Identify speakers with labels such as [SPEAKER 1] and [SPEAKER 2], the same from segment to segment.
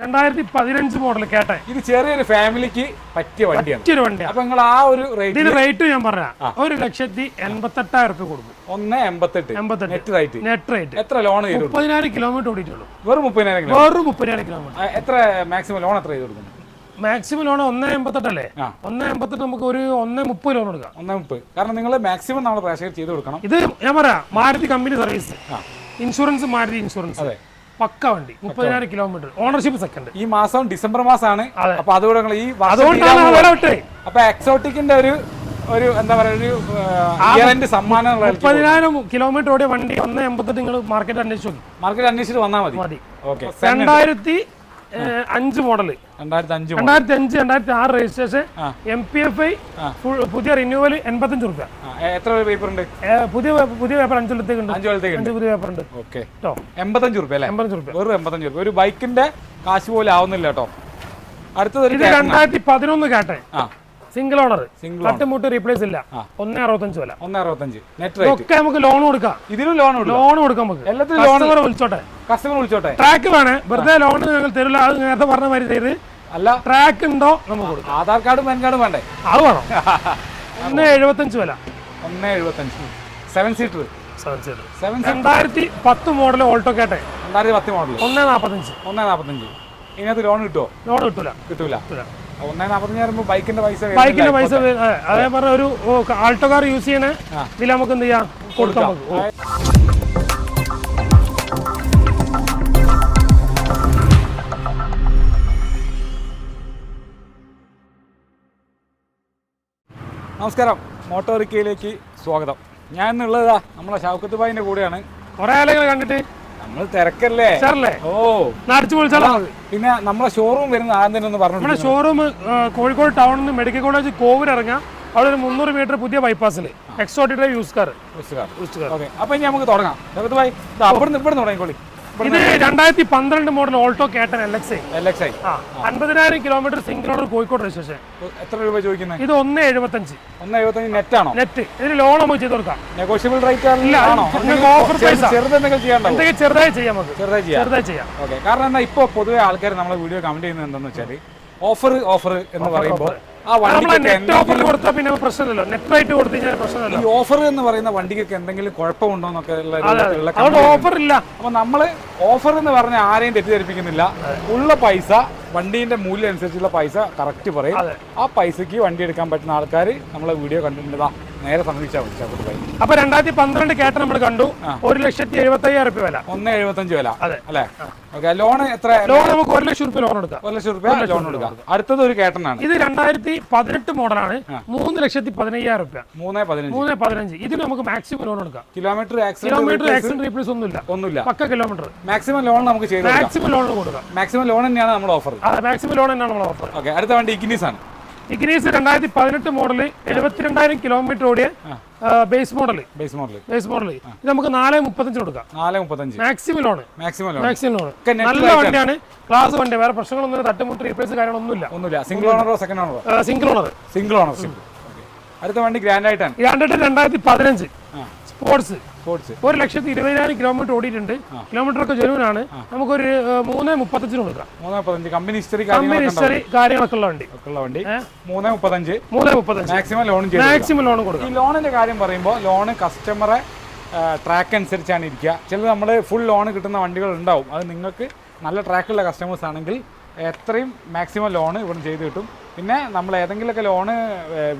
[SPEAKER 1] രണ്ടായിരത്തി പതിനഞ്ച് മോഡൽ കേട്ടെ?
[SPEAKER 2] ഇത് ചെറിയൊരു ഫാമിലിക്ക് പറ്റിയ വണ്ടിയാണ്.
[SPEAKER 1] വണ്ടിയാണ്
[SPEAKER 2] അപ്പൊ നിങ്ങൾ ആ ഒരു റേറ്റ്
[SPEAKER 1] റേറ്റ് ഞാൻ പറഞ്ഞ ഒരു ലക്ഷത്തി എൺപത്തെട്ടായിരം റുപ്യ കൊടുക്കും.
[SPEAKER 2] ഒന്ന് എൺപത്തെട്ട്.
[SPEAKER 1] എൺപത്തെട്ട്.
[SPEAKER 2] നെറ്റ് റേറ്റ്
[SPEAKER 1] നെറ്റ് റേറ്റ്
[SPEAKER 2] എത്ര ലോൺ ചെയ്ത്
[SPEAKER 1] മുപ്പതിനായിരം കിലോമീറ്റർ ഓടിയിട്ടുള്ളൂ.
[SPEAKER 2] വെറും മുപ്പതിനായിരം കിലോ
[SPEAKER 1] വെറും മുപ്പതിനായിരം കിലോമീറ്റർ
[SPEAKER 2] എത്ര മാക്സിമം ലോൺ എത്ര ചെയ്ത് കൊടുക്കും?
[SPEAKER 1] മാക്സിമം ലോൺ ഒന്ന് എൺപത്തെട്ടല്ലേ. ഒന്ന് എൺപത്തെട്ട് നമുക്ക് ഒരു ഒന്ന് മുപ്പത് ലോൺ കൊടുക്കാം
[SPEAKER 2] ഒന്ന് മുപ്പത്. കാരണം നിങ്ങൾ മാക്സിമം നമ്മൾ പ്രേക്ഷകർ ചെയ്ത് കൊടുക്കണം.
[SPEAKER 1] ഇത് ഞാൻ പറയാം Maruti company service insurance Maruti insurance
[SPEAKER 2] അതെ.
[SPEAKER 1] പക്ക വണ്ടി മുപ്പതിനായിരം കിലോമീറ്റർ ഓണർഷിപ്പ് സെക്കൻഡ്
[SPEAKER 2] ഈ മാസം ഡിസംബർ മാസമാണ്. അപ്പൊ അതുകൂടെ ഈ
[SPEAKER 1] അതുകൊണ്ടാണ്
[SPEAKER 2] അപ്പൊ എക്സോട്ടിക്കിന്റെ ഒരു ഒരു എന്താ പറയാ ഒരു സമ്മാനം
[SPEAKER 1] മുപ്പതിനായിരം കിലോമീറ്റർ ഓടിയ വണ്ടി ഒന്ന് എൺപത്തെട്ട് നിങ്ങൾ മാർക്കറ്റ് അന്വേഷിച്ചു
[SPEAKER 2] മാർക്കറ്റ് അന്വേഷിച്ചിട്ട് വന്നാൽ മതി.
[SPEAKER 1] മതി.
[SPEAKER 2] ഓക്കെ
[SPEAKER 1] രണ്ടായിരത്തി അഞ്ച് മോഡൽ
[SPEAKER 2] രണ്ടായിരത്തി അഞ്ച്
[SPEAKER 1] രണ്ടായിരത്തി അഞ്ച് രണ്ടായിരത്തി ആറ് registration. M P F I പുതിയ റിന്യൂവൽ എൺപത്തഞ്ച് റുപ്യ
[SPEAKER 2] എത്ര പേപ്പർ ഉണ്ട്?
[SPEAKER 1] പുതിയ പുതിയ പേപ്പർ അഞ്ച് കൊല്ലത്തേക്ക് ഉണ്ട്.
[SPEAKER 2] അഞ്ചു കൊല്ലത്തേക്ക്
[SPEAKER 1] പുതിയ പേപ്പർ ഉണ്ട്.
[SPEAKER 2] ഓക്കെ. എൺപത്തഞ്ച് റുപ്യ അല്ലേ?
[SPEAKER 1] എൺപത്തഞ്ച് റുപ്യ
[SPEAKER 2] വെറും എൺപത്തഞ്ച് റുപ്യ ഒരു ബൈക്കിന്റെ കാശ് പോലും ആവുന്നില്ല കേട്ടോ അടുത്തത്
[SPEAKER 1] രണ്ടായിരത്തി പതിനൊന്ന് കേട്ടെ.
[SPEAKER 2] ആ.
[SPEAKER 1] സിംഗിൾ ഓണർ തട്ടുമുട്ട് റീപ്ലേസ് ഇല്ല. ഒന്ന് അറുപത്തഞ്ച് വില.
[SPEAKER 2] ഒന്ന് അറുപത്തഞ്ച്.
[SPEAKER 1] ഒക്കെ നമുക്ക് ലോൺ കൊടുക്കാം.
[SPEAKER 2] ഇതിനും ലോൺ
[SPEAKER 1] ലോൺ കൊടുക്കാം നമുക്ക്.
[SPEAKER 2] എല്ലാത്തിനും ലോൺ
[SPEAKER 1] വിളിച്ചോട്ടെ.
[SPEAKER 2] കസ്റ്റമർ വിളിച്ചോട്ടെ.
[SPEAKER 1] ട്രാക്ക് വേണേ. വെറുതെ ലോൺ ഞങ്ങൾ തരില്ല. അത് നേരത്തെ പറഞ്ഞ മാതിരി ചെയ്ത്.
[SPEAKER 2] അല്ല.
[SPEAKER 1] ട്രാക്ക് ഉണ്ടോ? നമുക്ക് കൊടുക്കാം.
[SPEAKER 2] ആധാർ കാർഡും പാൻ കാർഡും വേണ്ടേ?
[SPEAKER 1] അത് വേണം. ഒന്ന് എഴുപത്തഞ്ച് വില.
[SPEAKER 2] ഒന്ന് എഴുപത്തഞ്ച്. സെവൻ സീറ്റർ
[SPEAKER 1] രണ്ടായിരത്തി പത്ത് മോഡൽ ഓൾട്ടോ കേട്ടെ
[SPEAKER 2] രണ്ടായിരത്തി പത്ത് മോഡൽ
[SPEAKER 1] ഒന്ന് നാപ്പത്തഞ്ച്.
[SPEAKER 2] ഒന്ന് നാൽപ്പത്തഞ്ച് ഇതിനകത്ത് ലോൺ കിട്ടുമോ
[SPEAKER 1] ലോൺ കിട്ടൂല.
[SPEAKER 2] കിട്ടൂല.
[SPEAKER 1] കിട്ടൂല.
[SPEAKER 2] ബൈക്കിന്റെ പൈസ
[SPEAKER 1] അതെ, പറഞ്ഞ ഒരു ആൾട്ടോ കാർ യൂസ് ചെയ്യണേ. ഇതിൽ നമുക്ക് എന്ത് ചെയ്യാം? കൊടുക്കാം.
[SPEAKER 2] നമസ്കാരം. മോട്ടോറിക്കയിലേക്ക് സ്വാഗതം. ഞാൻ ഇന്നുള്ളതാ നമ്മളെ ഷൗക്കത്ത് ഭായിന്റെ കൂടെയാണ്.
[SPEAKER 1] കുറെ ആളുകൾ കണ്ടിട്ട്.
[SPEAKER 2] നമ്മൾ തിരക്കല്ലേ?
[SPEAKER 1] സാറല്ലേ
[SPEAKER 2] ഓ. പിന്നെ നമ്മളെ ഷോറൂം വരുന്ന ആദ്യം ഒന്ന് പറഞ്ഞു
[SPEAKER 1] നമ്മുടെ ഷോറൂം കോഴിക്കോട് ടൗണിൽ നിന്ന് മെഡിക്കൽ കോളേജ് കോവിൽ ഇറങ്ങാം. അവിടെ ഒരു മുന്നൂറ് മീറ്റർ പുതിയ ബൈപ്പാസിൽ എക്സോട്ടിയുടെ use car use car use car
[SPEAKER 2] okay അപ്പൊ ഇനി നമുക്ക് തുടങ്ങാം. ബായി ഇവിടെ ഇവിടെ തുടങ്ങിക്കോളി.
[SPEAKER 1] ഇത് രണ്ടായിരത്തി പന്ത്രണ്ട് model Alto കേട്ടൻ L X
[SPEAKER 2] L X I
[SPEAKER 1] ആ അൻപതിനായിരം kilometre single road Kozhikode registration.
[SPEAKER 2] എത്ര രൂപ ചോദിക്കുന്നത്
[SPEAKER 1] ഇത് ഒന്ന് എഴുപത്തഞ്ച്.
[SPEAKER 2] ഒന്ന് എഴുപത്തഞ്ച് നെറ്റ് ആണോ?
[SPEAKER 1] നെറ്റ് ഇതിന് ലോൺ നമുക്ക് ചെയ്ത് കൊടുക്കാം.
[SPEAKER 2] നെഗോഷ്യബിൾ റേറ്റ് ആണോ. ചെറുതെന്തെങ്കിലും
[SPEAKER 1] എന്തെങ്കിലും ചെറുതായി ചെയ്യാം നമുക്ക്.
[SPEAKER 2] ചെറുതായി ചെയ്യാം.
[SPEAKER 1] ചെറുതായി ചെയ്യാം.
[SPEAKER 2] ഓക്കെ കാരണം എന്നാൽ ഇപ്പൊ പൊതുവെ ആൾക്കാർ നമ്മളെ വീഡിയോ കമന്റ് ചെയ്യുന്നത് എന്താണെന്ന് വെച്ചാൽ ഓഫർ ഓഫർ എന്ന് പറയുമ്പോൾ
[SPEAKER 1] പിന്നെ നെറ്റ് റേറ്റ് കൊടുത്തു കഴിഞ്ഞാൽ പ്രശ്നമില്ല
[SPEAKER 2] ഈ ഓഫർ എന്ന് പറയുന്ന വണ്ടിക്കൊക്കെ എന്തെങ്കിലും കുഴപ്പമുണ്ടോ എന്നൊക്കെ
[SPEAKER 1] അതുകൊണ്ട് ഓഫർ ഇല്ല.
[SPEAKER 2] അപ്പൊ നമ്മൾ ഓഫർ എന്ന് പറഞ്ഞ ആരെയും തെറ്റിദ്ധരിപ്പിക്കുന്നില്ല. ഉള്ള പൈസ വണ്ടീന്റെ മൂല്യം അനുസരിച്ചുള്ള പൈസ കറക്റ്റ് പറയും. ആ പൈസക്ക് വണ്ടി എടുക്കാൻ പറ്റുന്ന ആൾക്കാർ നമ്മളെ വീഡിയോ കണ്ടിട്ടുണ്ടാ നേരെ സമീപിച്ചാൽ മതി ചാക്കോട്ട് ഭായി
[SPEAKER 1] അപ്പൊ രണ്ടായിരത്തി പന്ത്രണ്ട് കേട്ട നമ്മൾ കണ്ടു. ഒരു ലക്ഷത്തി എഴുപത്തി അയ്യായിരം റുപ്യ വില.
[SPEAKER 2] ഒന്ന് എഴുപത്തഞ്ച് വില.
[SPEAKER 1] അതെ.
[SPEAKER 2] അല്ലേ? ഓക്കെ ലോൺ എത്ര?
[SPEAKER 1] ലോൺ നമുക്ക് ഒരു ലക്ഷം റുപ്യ ലോൺ എടുക്കാം.
[SPEAKER 2] ഒരു ലക്ഷം റുപ്യ ലോൺ എടുക്കാം. അടുത്തത് ഒരു കേട്ടനാണ്.
[SPEAKER 1] ഇത് രണ്ടായിരത്തി പതിനെട്ട് മോഡലാണ്. മൂന്ന് ലക്ഷത്തി പതിനയ്യായിരം റുപ്യ
[SPEAKER 2] മൂന്ന് പതിനഞ്ച്.
[SPEAKER 1] മൂന്ന് പതിനഞ്ച്. ഇതിന് നമുക്ക് മാക്സിമം ലോൺ എടുക്കാം.
[SPEAKER 2] കിലോമീറ്റർ
[SPEAKER 1] കിലോമീറ്റർ ആക്സിഡന്റ് റീപ്ലേസ് ഒന്നുമില്ല.
[SPEAKER 2] ഒന്നുമില്ല.
[SPEAKER 1] പക്ക കിലോമീറ്റർ.
[SPEAKER 2] മാക്സിമം ലോൺ നമുക്ക് ചെയ്ത്
[SPEAKER 1] മാക്സിമം ലോൺ കൊടുക്കാം.
[SPEAKER 2] മാക്സിമം ലോൺ തന്നെയാണ് നമ്മൾ ഓഫർ
[SPEAKER 1] മാക്സിമം ലോൺ തന്നെയാണ് നമ്മൾ ഓഫർ
[SPEAKER 2] ഓക്കെ അടുത്ത വണ്ടി ഇഗ്നീസ് ആണ്
[SPEAKER 1] ഇഗ്നീസ് രണ്ടായിരത്തി പതിനെട്ട് മോഡൽ എഴുപത്തിരണ്ടായിരം കിലോമീറ്റർ ഓടിയ base model
[SPEAKER 2] base model
[SPEAKER 1] base model ഇത് നമുക്ക് നാല് മുപ്പത്തഞ്ച് കൊടുക്കാം.
[SPEAKER 2] നാല് മുപ്പത്തഞ്ച്.
[SPEAKER 1] Maximum loan
[SPEAKER 2] maximum loan
[SPEAKER 1] maximum loan നല്ല വണ്ടിയാണ്. ക്ലാസ് വണ്ടി. വേറെ പ്രശ്നങ്ങളൊന്നും തട്ടുമുട്ട് റീപ്ലേസ് കാര്യങ്ങളൊന്നുമില്ല.
[SPEAKER 2] ഒന്നുമില്ല. സിംഗിൾ ഓണറോ സെക്കൻഡ് ഓണറോ
[SPEAKER 1] സിംഗിൾ ഓണർ
[SPEAKER 2] സിംഗിൾ ഓണർ അടുത്ത വണ്ടി ഗ്രാൻഡ് ആയിട്ടാണ്.
[SPEAKER 1] രണ്ടായിരത്തി രണ്ടായിരത്തി പതിനഞ്ച് സ്പോർട്സ് ഒരു ലക്ഷത്തി ഇരുപതിനായിരം കിലോമീറ്റർ ഓടിയിട്ടുണ്ട്. കിലോമീറ്റർ ഒക്കെ ജനുവിനാണ്. നമുക്കൊരു മൂന്ന് മുപ്പത്തഞ്ചിന് കൊടുക്കാം.
[SPEAKER 2] കമ്പനി ഹിസ്റ്ററി
[SPEAKER 1] കമ്പനി ഹിസ്റ്ററി കാര്യങ്ങളൊക്കെ ഉള്ള വണ്ടി.
[SPEAKER 2] വണ്ടി? മൂന്ന് മുപ്പത്തഞ്ച്.
[SPEAKER 1] മൂന്ന് മുപ്പത്തഞ്ച്.
[SPEAKER 2] മാക്സിമം ലോൺ
[SPEAKER 1] മാക്സിമം ലോൺ
[SPEAKER 2] ഈ ലോണിന്റെ കാര്യം പറയുമ്പോൾ ലോണ് കസ്റ്റമറെ ട്രാക്ക് അനുസരിച്ചാണ് ഇരിക്കുക. ചില നമ്മൾ ഫുൾ ലോൺ കിട്ടുന്ന വണ്ടികൾ ഉണ്ടാവും. അത് നിങ്ങൾക്ക് നല്ല ട്രാക്കുള്ള കസ്റ്റമേഴ്സ് ആണെങ്കിൽ എത്രയും മാക്സിമം ലോൺ ഇവിടെ ചെയ്ത് കിട്ടും. പിന്നെ നമ്മൾ ഏതെങ്കിലുമൊക്കെ ലോണ്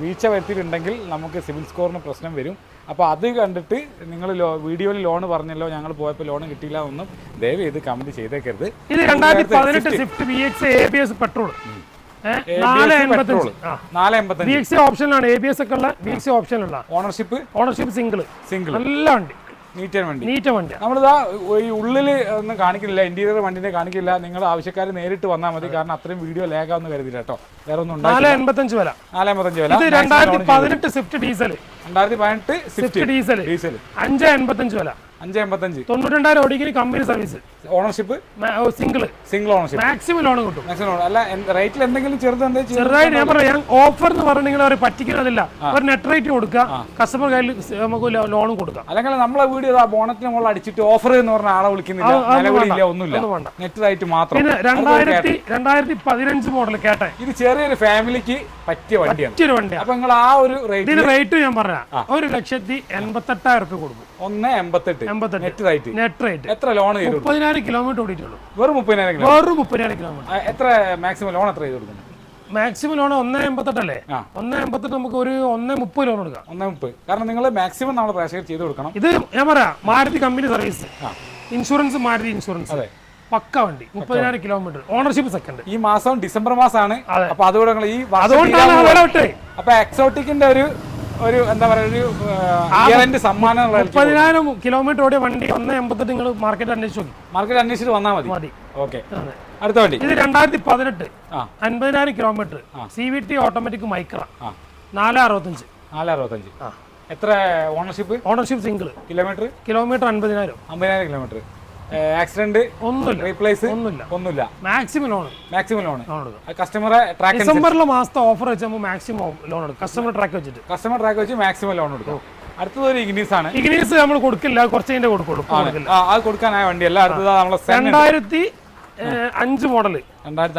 [SPEAKER 2] വീഴ്ച വരുത്തിയിട്ടുണ്ടെങ്കിൽ നമുക്ക് സിവിൽ സ്കോറിന് പ്രശ്നം വരും. അപ്പോൾ അത് കണ്ടിട്ട് നിങ്ങൾ ലോ വീഡിയോയിൽ ലോൺ പറഞ്ഞല്ലോ ഞങ്ങൾ പോയപ്പോൾ ലോൺ കിട്ടിയില്ല ഒന്നും ദയവ് ചെയ്ത് കമന്റ് ചെയ്തേക്കരുത്.
[SPEAKER 1] ഇത് രണ്ടായിരത്തി പതിനെട്ട് Swift B X A B S petrol ഓപ്ഷനിലാണ് എ ബി എസ് ഒക്കെ ഉള്ള ബി എക്സ് ഓപ്ഷനിലുള്ള
[SPEAKER 2] ഓണർഷിപ്പ്
[SPEAKER 1] ഓണർഷിപ്പ് സിംഗിൾ
[SPEAKER 2] സിംഗിൾ
[SPEAKER 1] നല്ല വണ്ടി.
[SPEAKER 2] നീറ്റൻ വണ്ടി.
[SPEAKER 1] നീറ്റ വണ്ടി.
[SPEAKER 2] നമ്മളിതാ ഈ ഉള്ളിൽ ഒന്നും കാണിക്കില്ല ഇന്റീരിയർ വണ്ടിനെ കാണിക്കില്ല നിങ്ങൾ ആവശ്യക്കാർ നേരിട്ട് വന്നാൽ മതി. കാരണം അത്രയും വീഡിയോ ലേഖാന്ന് കരുതില്ല കേട്ടോ. വേറെ ഒന്നും ഉണ്ടായി
[SPEAKER 1] നാല് എൺപത്തഞ്ച് വില.
[SPEAKER 2] വില
[SPEAKER 1] രണ്ടായിരത്തി പതിനെട്ട് സ്വിഫ്റ്റ് ഡീസൽ
[SPEAKER 2] രണ്ടായിരത്തി പതിനെട്ട്
[SPEAKER 1] സ്വിഫ്റ്റ് ഡീസൽ
[SPEAKER 2] ഡീസൽ
[SPEAKER 1] അഞ്ച് എൺപത്തഞ്ച് വില.
[SPEAKER 2] അഞ്ച് എൺപത്തഞ്ച്
[SPEAKER 1] തൊണ്ണൂറ്റി രണ്ടായിരം ഓടിക്കുന്ന company service
[SPEAKER 2] ownership
[SPEAKER 1] single
[SPEAKER 2] single ownership
[SPEAKER 1] maximum loan കിട്ടും.
[SPEAKER 2] മാക്സിമം അല്ല റേറ്റിൽ എന്തെങ്കിലും ചെറുത്
[SPEAKER 1] ചെറുതായിട്ട് ഞാൻ പറയാം ഓഫർ എന്ന് പറഞ്ഞെങ്കിൽ അവർ പറ്റിക്കുന്നതല്ല. ഒരു നെറ്റ് റേറ്റ് കൊടുക്കുക കസ്റ്റമർ കയ്യിൽ നമുക്ക് ലോണും കൊടുക്കാം.
[SPEAKER 2] അല്ലെങ്കിൽ നമ്മളെ വീഡിയോ ആ ബോണത്തിന് മുകളിൽ അടിച്ചിട്ട് ഓഫർ എന്ന് പറഞ്ഞ ആളെ വിളിക്കുന്നില്ല. ഒന്നുമില്ല. നെറ്റ് റേറ്റ് മാത്രം.
[SPEAKER 1] പിന്നെ രണ്ടായിരത്തി രണ്ടായിരത്തി പതിനഞ്ച് മോഡൽ കേട്ടെ?
[SPEAKER 2] ഇത് ചെറിയൊരു ഫാമിലിക്ക് പറ്റിയ വണ്ടിയാണ്.
[SPEAKER 1] മറ്റൊരു വണ്ടിയാണ്
[SPEAKER 2] അപ്പൊ നിങ്ങൾ ആ ഒരു റേറ്റ്
[SPEAKER 1] റേറ്റ് ഞാൻ പറഞ്ഞ ഒരു ലക്ഷത്തി എൺപത്തെട്ടായിരം റുപ്യ കൊടുക്കും.
[SPEAKER 2] ഒന്ന് എൺപത്തെട്ട്.
[SPEAKER 1] എൺപത്തെട്ട്.
[SPEAKER 2] നെറ്റ് റേറ്റ്
[SPEAKER 1] നെറ്റ് റേറ്റ്
[SPEAKER 2] എത്ര ലോൺ ചെയ്തു
[SPEAKER 1] മുപ്പതിനായിരം കിലോമീറ്റർ ഓടിയിട്ടുള്ളൂ.
[SPEAKER 2] വെറും മുപ്പതിനായിരം കിലോ
[SPEAKER 1] വെറും മുപ്പതിനായിരം കിലോമീറ്റർ
[SPEAKER 2] എത്ര മാക്സിമം ലോൺ എത്ര ചെയ്ത് കൊടുക്കുന്നത്
[SPEAKER 1] മാക്സിമം ലോൺ ഒന്ന് എൺപത്തെട്ടല്ലേ ഒന്നേ എൺപത്തെട്ട് നമുക്ക് ഒരു ഒന്ന് മുപ്പത് ലോൺ കൊടുക്കാം
[SPEAKER 2] ഒന്ന് മുപ്പത്. കാരണം നിങ്ങൾ മാക്സിമം നമ്മൾ പ്രേക്ഷകർ ചെയ്ത് കൊടുക്കണം.
[SPEAKER 1] ഇത് ഞാൻ പറയാം Maruti company service insurance Maruti insurance
[SPEAKER 2] അതെ.
[SPEAKER 1] പക്ക വണ്ടി മുപ്പതിനായിരം കിലോമീറ്റർ ഓണർഷിപ്പ് സെക്കൻഡ്
[SPEAKER 2] ഈ മാസം ഡിസംബർ മാസമാണ്. അപ്പൊ അതുകൂടെ ഈ
[SPEAKER 1] അതുകൊണ്ടാണ്
[SPEAKER 2] അപ്പൊ എക്സോട്ടിക്കിന്റെ ഒരു ഒരു എന്താ പറയാ ഒരു സമ്മാനം
[SPEAKER 1] മുപ്പതിനായിരം കിലോമീറ്റർ ഓടിയ വണ്ടി ഒന്ന് എൺപത്തെട്ട് നിങ്ങൾ മാർക്കറ്റ് അന്വേഷിച്ചു
[SPEAKER 2] മാർക്കറ്റ് അന്വേഷിച്ചിട്ട് വന്നാൽ മതി.
[SPEAKER 1] മതി.
[SPEAKER 2] ഓക്കെ അടുത്ത വണ്ടി.
[SPEAKER 1] ഇത് രണ്ടായിരത്തി പതിനെട്ട്. അൻപതിനായിരം kilometre C V T automatic Micra നാല് അറുപത്തഞ്ച്
[SPEAKER 2] നാല് അറുപത്തഞ്ച്. എത്ര ownership
[SPEAKER 1] ownership single
[SPEAKER 2] kilometre
[SPEAKER 1] kilometre അൻപതിനായിരം.
[SPEAKER 2] അമ്പതിനായിരം കിലോമീറ്റർ ആക്സിഡന്റ്
[SPEAKER 1] ഒന്നുമില്ല.
[SPEAKER 2] റീപ്ലേസ്
[SPEAKER 1] ഒന്നുമില്ല.
[SPEAKER 2] ഒന്നുമില്ല.
[SPEAKER 1] മാക്സിമം ലോൺ
[SPEAKER 2] മാക്സിമം ലോൺ കസ്റ്റമറെ ട്രാക്ക്
[SPEAKER 1] ഡിസംബറിലെ മാസത്തെ ഓഫർ വെച്ച് മാക്സിമം ലോൺ എടുക്കും. കസ്റ്റമർ ട്രാക്ക് വെച്ചിട്ട്.
[SPEAKER 2] കസ്റ്റമർ ട്രാക്ക് വെച്ച് മാക്സിമം ലോൺ എടുക്കും. അടുത്തത് ഒരു ഇഗ്നീസ് ആണ്.
[SPEAKER 1] ഇഗ്നീസ് നമ്മൾ കൊടുക്കില്ല. കുറച്ച് കഴിഞ്ഞേ കൊടുക്കുള്ളൂ.
[SPEAKER 2] അത് കൊടുക്കാനായ വണ്ടിയല്ല അടുത്തത് നമ്മളെ
[SPEAKER 1] രണ്ടായിരത്തി അഞ്ച് മോഡൽ
[SPEAKER 2] രണ്ടായിരത്തി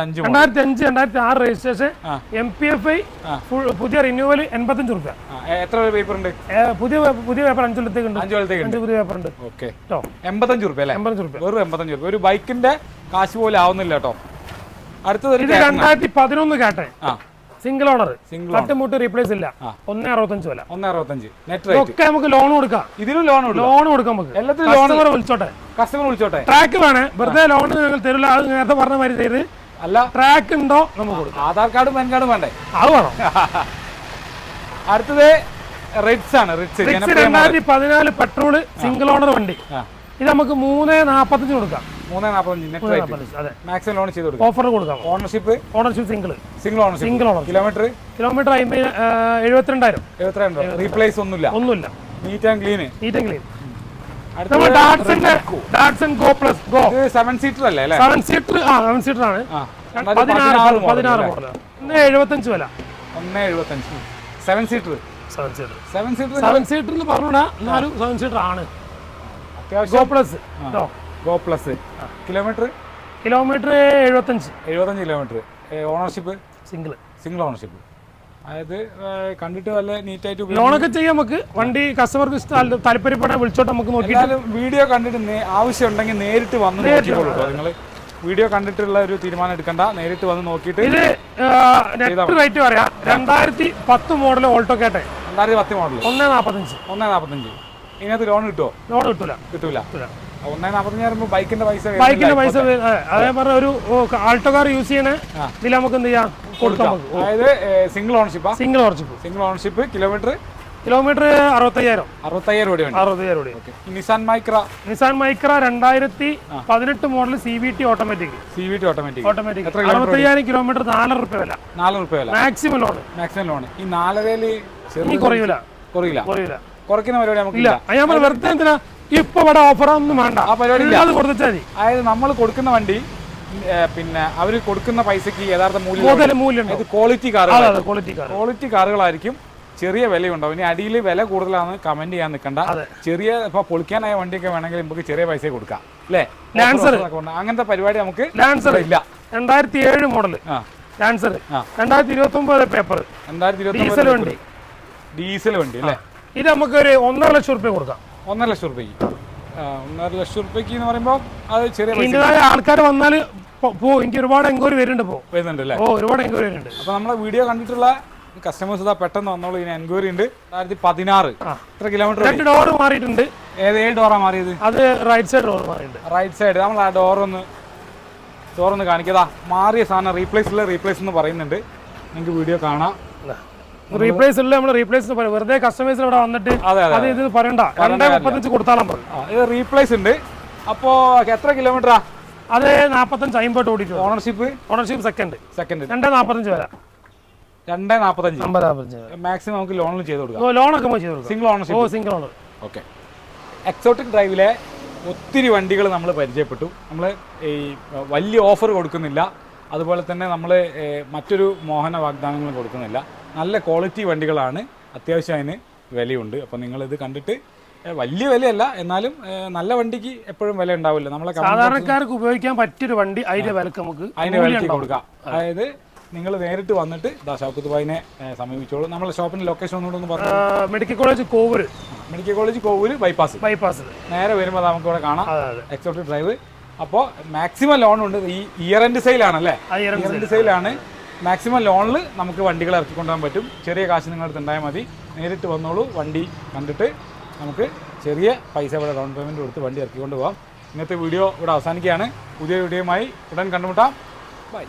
[SPEAKER 2] അഞ്ച്
[SPEAKER 1] രണ്ടായിരത്തി ആറ് രജിസ്ട്രേഷൻ
[SPEAKER 2] ആ.
[SPEAKER 1] എം പി എഫ് ഐ പുതിയ റിന്യൂവൽ എൺപത്തഞ്ച് റുപ്യ
[SPEAKER 2] എത്ര പേപ്പർ ഉണ്ട്?
[SPEAKER 1] പുതിയ പുതിയ പേപ്പർ അഞ്ച് കൊല്ലത്തേക്ക് ഉണ്ട്.
[SPEAKER 2] അഞ്ച് കൊല്ലത്തേക്ക് ഉണ്ട്.
[SPEAKER 1] അഞ്ച് പുതിയ പേപ്പർ ഉണ്ട്.
[SPEAKER 2] ഓക്കെ.
[SPEAKER 1] കേട്ടോ
[SPEAKER 2] എൺപത്തഞ്ച് റുപ്യ അല്ലേ?
[SPEAKER 1] എൺപത്തഞ്ച് റുപ്യ
[SPEAKER 2] വെറും എൺപത്തഞ്ച് റുപ്യ ഒരു ബൈക്കിന്റെ കാശ് പോലെ ആവുന്നില്ല കേട്ടോ അടുത്തത്
[SPEAKER 1] രണ്ടായിരത്തി പതിനൊന്ന് കേട്ടെ.
[SPEAKER 2] ആ.
[SPEAKER 1] സിംഗിൾ ഓണർ തട്ടുമുട്ട് റീപ്ലേസ് ഇല്ല. ഒന്ന് അറുപത്തഞ്ച് വില.
[SPEAKER 2] ഒന്ന് അറുപത്തഞ്ച്. റേറ്റ്
[SPEAKER 1] നമുക്ക് ലോൺ കൊടുക്കാം.
[SPEAKER 2] ഇതിനും ലോൺ
[SPEAKER 1] ലോൺ കൊടുക്കാം നമുക്ക്.
[SPEAKER 2] എല്ലാത്തിനും ലോൺ
[SPEAKER 1] വിളിച്ചോട്ടെ.
[SPEAKER 2] കസ്റ്റമർ വിളിച്ചോട്ടെ.
[SPEAKER 1] ട്രാക്ക് വേണേ. വെറുതെ ലോൺ നിങ്ങൾ തരില്ല. അത് നേരത്തെ പറഞ്ഞ മാതിരി ചെയ്ത്.
[SPEAKER 2] അല്ല.
[SPEAKER 1] ട്രാക്ക് ഉണ്ടോ? നമുക്ക് കൊടുക്കാം.
[SPEAKER 2] ആധാർ കാർഡും പാൻ കാർഡും വേണ്ടേ?
[SPEAKER 1] അത് വേണം.
[SPEAKER 2] അടുത്തത് റിറ്റ്സ് ആണ്. റിറ്റ്സ്
[SPEAKER 1] രണ്ടായിരത്തി പതിനാല് പെട്രോൾ സിംഗിൾ ഓണർ വണ്ടി. ഇത് നമുക്ക് മൂന്ന് നാപ്പത്തഞ്ച് കൊടുക്കാം.
[SPEAKER 2] മൂന്ന് നാൽപ്പത്തഞ്ച്
[SPEAKER 1] അതെ.
[SPEAKER 2] മാക്സിമം ലോൺ ചെയ്ത് കൊടുക്കും.
[SPEAKER 1] ഓഫർ കൊടുക്കാം.
[SPEAKER 2] Ownership
[SPEAKER 1] ownership single
[SPEAKER 2] single ownership
[SPEAKER 1] single owner
[SPEAKER 2] kilometre
[SPEAKER 1] kilometre അമ്പത് എഴുപത്തിരണ്ടായിരം.
[SPEAKER 2] എഴുപത്തിരണ്ടോ റീപ്ലേസ് ഒന്നുമില്ല.
[SPEAKER 1] ഒന്നുമില്ല.
[SPEAKER 2] Neat and clean
[SPEAKER 1] neat clean ഡാറ്റ്സന്റെ Datsun go plus go
[SPEAKER 2] seven seater അല്ലേ
[SPEAKER 1] സെവൻ സീറ്റർ ആ സെവൻ സീറ്റർ ആണ്.
[SPEAKER 2] ആ
[SPEAKER 1] പതിനാറ്
[SPEAKER 2] model
[SPEAKER 1] പതിനാറ്
[SPEAKER 2] അല്ലേ?
[SPEAKER 1] മോഡൽ ഒന്ന് എഴുപത്തഞ്ച് വില.
[SPEAKER 2] ഒന്ന് എഴുപത്തഞ്ച്. Seven seater
[SPEAKER 1] seven seater
[SPEAKER 2] seven seater
[SPEAKER 1] seven seater എന്ന് പറഞ്ഞാൽ എന്നാലും സെവൻ സീറ്റർ ആണ്. ഗോ പ്ലസ് കേട്ടോ
[SPEAKER 2] ഗോ പ്ലസ്. കിലോമീറ്റർ?
[SPEAKER 1] കിലോമീറ്റർ എഴുപത്തഞ്ച്.
[SPEAKER 2] എഴുപത്തഞ്ച് kilometre. Ownership
[SPEAKER 1] single
[SPEAKER 2] single ownership അതായത് കണ്ടിട്ട് വല്ല നീറ്റായിട്ട്
[SPEAKER 1] ലോണൊക്കെ ചെയ്യാം നമുക്ക്. വണ്ടി കസ്റ്റമർക്ക് ഇഷ്ടം താല്പര്യപ്പെടാൻ വിളിച്ചോട്ട് നമുക്ക് നോക്കി
[SPEAKER 2] വീഡിയോ കണ്ടിട്ട് ആവശ്യമുണ്ടെങ്കിൽ ആവശ്യം ഉണ്ടെങ്കിൽ നേരിട്ട് വന്ന് നോക്കിക്കോളൂ നിങ്ങൾ വീഡിയോ കണ്ടിട്ടുള്ള ഒരു തീരുമാനം എടുക്കണ്ട. നേരിട്ട് വന്ന് നോക്കിയിട്ട്
[SPEAKER 1] ഇത് റേറ്റ് പറയാം. രണ്ടായിരത്തി പത്ത് മോഡൽ ഓൾട്ടോ കേട്ടെ
[SPEAKER 2] രണ്ടായിരത്തി പത്ത് മോഡൽ
[SPEAKER 1] ഒന്നേ നാപ്പത്തഞ്ച്.
[SPEAKER 2] ഒന്നേ നാൽപ്പത്തഞ്ച് ഇതിനകത്ത് ലോൺ കിട്ടുമോ
[SPEAKER 1] ലോൺ കിട്ടൂല.
[SPEAKER 2] കിട്ടൂല. ബൈക്കിന്റെ പൈസ
[SPEAKER 1] അതെ, പറഞ്ഞ ഒരു ആൾട്ടോ കാർ യൂസ് ചെയ്യണേ ഇതിൽ നമുക്ക് എന്ത് ചെയ്യാം? കൊടുക്കാം.
[SPEAKER 2] അതായത് single ownership
[SPEAKER 1] single ownership
[SPEAKER 2] single ownership kilometre
[SPEAKER 1] kilometre അറുപത്തയ്യായിരം.
[SPEAKER 2] അറുപത്തയ്യായിരം രൂപ
[SPEAKER 1] അറുപത്തയ്യായിരം രൂപ
[SPEAKER 2] ഈ നിസാൻ മൈക്ര
[SPEAKER 1] നിസാൻ മൈക്ര രണ്ടായിരത്തി പതിനെട്ട് model C B T automatic
[SPEAKER 2] C V T automatic
[SPEAKER 1] അറുപത്തയ്യായിരം kilometre നാലര റുപ്യ വില.
[SPEAKER 2] നാല് റുപ്യ വില.
[SPEAKER 1] മാക്സിമം ലോൺ
[SPEAKER 2] മാക്സിമം ലോൺ ഈ നാലരയിൽ
[SPEAKER 1] കുറയില്ല
[SPEAKER 2] കുറയില്ല
[SPEAKER 1] കുറയൂല.
[SPEAKER 2] കുറയില്ല
[SPEAKER 1] കുറയൂല.
[SPEAKER 2] കുറയ്ക്കുന്ന പരിപാടി നമുക്ക്
[SPEAKER 1] ഇല്ല. അയാൾ ഞാൻ വെറുതെ എന്തിനാ? ഇപ്പൊ ഇവിടെ ഓഫർ ഒന്നും വേണ്ട.
[SPEAKER 2] ആ പരിപാടി ഇല്ല.
[SPEAKER 1] അത് മതി.
[SPEAKER 2] അതായത് നമ്മൾ കൊടുക്കുന്ന വണ്ടി ഏ, പിന്നെ അവർ കൊടുക്കുന്ന പൈസക്ക് യഥാർത്ഥ മൂല്യം
[SPEAKER 1] കൂടുതൽ മൂല്യം
[SPEAKER 2] ഇത് ക്വാളിറ്റി കാറുകൾ
[SPEAKER 1] അതെ അതെ ക്വാളിറ്റി കാർ
[SPEAKER 2] ക്വാളിറ്റി കാറുകളായിരിക്കും ചെറിയ വിലയുണ്ടാവും. ഇനി അടിയിൽ വില കൂടുതലാണെന്ന് കമന്റ് ചെയ്യാൻ നിൽക്കണ്ട.
[SPEAKER 1] അതെ.
[SPEAKER 2] ചെറിയ ഇപ്പൊ പൊളിക്കാനായ വണ്ടിയൊക്കെ വേണമെങ്കിൽ നമുക്ക് ചെറിയ പൈസ കൊടുക്കാം. അല്ലേ
[SPEAKER 1] Lancer.
[SPEAKER 2] അങ്ങനത്തെ പരിപാടി നമുക്ക്
[SPEAKER 1] ലാൻസർ
[SPEAKER 2] ഇല്ല.
[SPEAKER 1] രണ്ടായിരത്തി ഏഴ് മോഡൽ
[SPEAKER 2] ആ.
[SPEAKER 1] ലാൻസർ. രണ്ടായിരത്തി ഇരുപത്തി ഒമ്പത് പേപ്പർ
[SPEAKER 2] രണ്ടായിരത്തി
[SPEAKER 1] ഡീസൽ
[SPEAKER 2] ഇരുപത്തി
[SPEAKER 1] വണ്ടി.
[SPEAKER 2] ഡീസൽ വണ്ടി അല്ലേ
[SPEAKER 1] ഇത് നമുക്ക് ഒരു ഒന്നര ലക്ഷം റുപ്യ കൊടുക്കാം.
[SPEAKER 2] ഒന്നര ലക്ഷം റുപ്യക്ക് ആ, ഒന്നര ലക്ഷം റുപ്യക്ക് എന്ന് പറയുമ്പോൾ അത് ചെറിയ
[SPEAKER 1] ആൾക്കാർ വന്നാൽ പോ എനിക്ക് ഒരുപാട് എൻക്വയറി വരുന്നുണ്ട് പോ.
[SPEAKER 2] വരുന്നുണ്ട് അല്ലേ?
[SPEAKER 1] ഓ ഒരുപാട് എൻക്വയറി വരുന്നുണ്ട്.
[SPEAKER 2] അപ്പൊ നമ്മളെ വീഡിയോ കണ്ടിട്ടുള്ള കസ്റ്റമേഴ്സ് ഇതാ പെട്ടെന്ന് വന്നോളൂ ഇതിന് എൻക്വയറി ഉണ്ട്. രണ്ടായിരത്തി പതിനാറ്. എത്ര കിലോമീറ്റർ
[SPEAKER 1] രണ്ട് ഡോർ മാറിയിട്ടുണ്ട്.
[SPEAKER 2] ഏത് ഏത് ഡോറാ മാറിയത്?
[SPEAKER 1] അത് റൈറ്റ് സൈഡ് ഡോർ മാറിയിട്ടുണ്ട്.
[SPEAKER 2] റൈറ്റ് സൈഡ് നമ്മൾ ആ ഡോർ ഒന്ന് ഡോർ ഒന്ന് കാണിക്കതാ മാറിയ സാധനം റീപ്ലേസ് ഉള്ള റീപ്ലേസ് എന്ന് പറയുന്നുണ്ട്. നിങ്ങൾക്ക് വീഡിയോ കാണാം.
[SPEAKER 1] റീപ്ലേസ് ഇല്ല നമ്മൾ റീപ്ലേസ് വെറുതെ കസ്റ്റമേഴ്സ് ഇവിടെ വന്നിട്ട്
[SPEAKER 2] അതെ
[SPEAKER 1] ഇത് പറയണ്ട. രണ്ടേ മുപ്പത്തഞ്ച് കൊടുത്താലും
[SPEAKER 2] ഇത് റീപ്ലേസ് ഉണ്ട് അപ്പോ എത്ര കിലോമീറ്ററാ
[SPEAKER 1] അത് നാപ്പത്തഞ്ച് അമ്പത് ഓടിക്കും.
[SPEAKER 2] ഓണർഷിപ്പ്
[SPEAKER 1] ഓണർഷിപ്പ് സെക്കൻഡ്
[SPEAKER 2] സെക്കൻഡ്
[SPEAKER 1] രണ്ടേ നാപ്പത്തഞ്ച് വരാം.
[SPEAKER 2] രണ്ടേ
[SPEAKER 1] നാപ്പത്തഞ്ച്.
[SPEAKER 2] മാക്സിമം നമുക്ക് ലോണിൽ ചെയ്ത് കൊടുക്കാം.
[SPEAKER 1] ഓ ലോണൊക്കെ ചെയ്ത്
[SPEAKER 2] സിംഗിൾ
[SPEAKER 1] ഓ
[SPEAKER 2] ownership
[SPEAKER 1] single owner
[SPEAKER 2] okay exotic ഡ്രൈവിലെ ഒത്തിരി വണ്ടികൾ നമ്മൾ പരിചയപ്പെട്ടു. നമ്മൾ ഈ വലിയ ഓഫർ കൊടുക്കുന്നില്ല. അതുപോലെ തന്നെ നമ്മൾ മറ്റൊരു മോഹന വാഗ്ദാനങ്ങളും കൊടുക്കുന്നില്ല. നല്ല ക്വാളിറ്റി വണ്ടികളാണ്. അത്യാവശ്യം അതിന് വിലയുണ്ട്. അപ്പോൾ നിങ്ങളിത് കണ്ടിട്ട് വലിയ വിലയല്ല എന്നാലും നല്ല വണ്ടിക്ക് എപ്പോഴും വില ഉണ്ടാവില്ല നമ്മളെ
[SPEAKER 1] സാധാരണക്കാർക്ക് ഉപയോഗിക്കാൻ പറ്റിയൊരു വണ്ടി അതിന്റെ വിലക്ക് നമുക്ക്
[SPEAKER 2] അതിന് വിലക്ക് കൊടുക്കാം. അതായത് നിങ്ങൾ നേരിട്ട് വന്നിട്ട് ദാ ഏ, സമീപിച്ചോളൂ. നമ്മളെ ഷോപ്പിന്റെ ലൊക്കേഷൻ ഒന്നുകൂടെ ഒന്ന് പറഞ്ഞു?
[SPEAKER 1] Medical college Kovoor.
[SPEAKER 2] Medical college Kovoor bypass
[SPEAKER 1] bypass
[SPEAKER 2] നേരെ വരുമ്പോൾ നമുക്ക് ഇവിടെ കാണാം. എക്സോട്ടിക് ഡ്രൈവ് അപ്പോൾ മാക്സിമം ലോൺ ഉണ്ട്. ഈ ഇയർ എൻഡ് സെയിലാണല്ലേ
[SPEAKER 1] ഇയർ
[SPEAKER 2] എൻഡ് സെയിലാണ് മാക്സിമം ലോണിൽ നമുക്ക് വണ്ടികൾ ഇറക്കി കൊണ്ടുപോകാൻ പറ്റും. ചെറിയ കാശ് നിങ്ങളുടെ അടുത്ത് ഉണ്ടായാൽ മതി. നേരിട്ട് വന്നോളൂ. വണ്ടി കണ്ടിട്ട് നമുക്ക് ചെറിയ പൈസ ഇവിടെ ഡൗൺ പേയ്മെന്റ് കൊടുത്ത് വണ്ടി ഇറക്കിക്കൊണ്ട് പോകാം ഇന്നത്തെ വീഡിയോ ഇവിടെ അവസാനിക്കുകയാണ്. പുതിയ വീഡിയോയുമായി ഉടൻ കണ്ടുമുട്ടാം. ബൈ